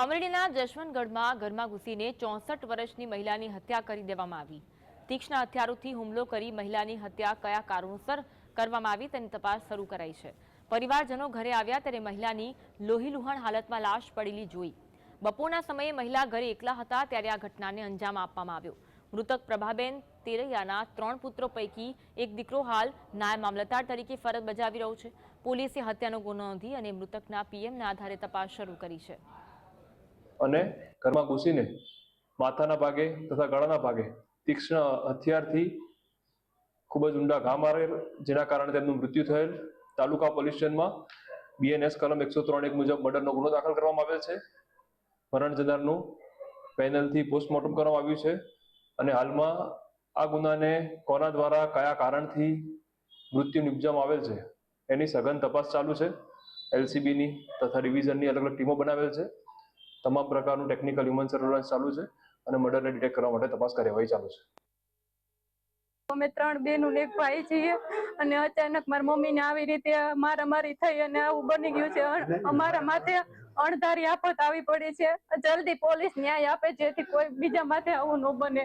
અમરેલીના જશવંતગઢમાં ઘરમાં ઘૂસીને ચોસઠ વર્ષની મહિલાની હત્યા કરી દેવામાં આવી. તીક્ષ્ણ હથિયારોથી હુમલો કરી મહિલાની હત્યા કયા કારણોસર કરવામાં આવી તેની તપાસ શરૂ કરાઈ છે. પરિવારજનો ઘરે આવ્યા ત્યારે મહિલાની લોહીલુહાણ હાલતમાં લાશ પડેલી જોઈ. બપોરના સમયે મહિલા ઘરે એકલા હતા ત્યારે આ ઘટનાને અંજામ આપવામાં આવ્યો. મૃતક પ્રભાબેન તેરૈયાના ત્રણ પુત્રો પૈકી એક દીકરો હાલ નાયબ મામલતદાર તરીકે ફરજ બજાવી રહ્યો છે. પોલીસે હત્યાનો ગુનો નોંધી અને મૃતકના પીએમના આધારે તપાસ શરૂ કરી છે. અને ઘરમાં ઘૂસીને માથાના ભાગે તથા ગળાના ભાગે તીક્ષ્ણ હથિયારથી ખૂબ જ ઊંડા ઘા મારેલ, જેના કારણે તેમનું મૃત્યુ થયેલ. તાલુકા પોલીસ સ્ટેશનમાં બીએનએસ કલમ એકસો ત્રણ એક મુજબ મર્ડરનો ગુનો દાખલ કરવામાં આવેલ છે. મરણ જનારનું પેનલથી પોસ્ટમોર્ટમ કરવામાં આવ્યું છે અને હાલમાં આ ગુનાને કોના દ્વારા, કયા કારણથી મૃત્યુ નિપજવામાં આવેલ છે એની સઘન તપાસ ચાલુ છે. એલસીબીની તથા ડિવિઝનની અલગ અલગ ટીમો બનાવેલ છે. તમામ પ્રકારનું ટેકનિકલ હ્યુમન સર્વેલન્સ ચાલુ છે અને મર્ડરને ડિટેક્ટ કરવા માટે તપાસ કાર્યવાહી ચાલુ છે. અમે ત્રણ બેનું ને એક ભાઈ છીએ અને અચાનક મારી મમ્મીને આવી રીતે મારામારી થઈ અને આવું બની ગયું છે. અમારા માથે અણધારી આફત આવી પડી છે. જલ્દી પોલીસ ન્યાય આપે જેથી કોઈ બીજા માથે આવું ન બને.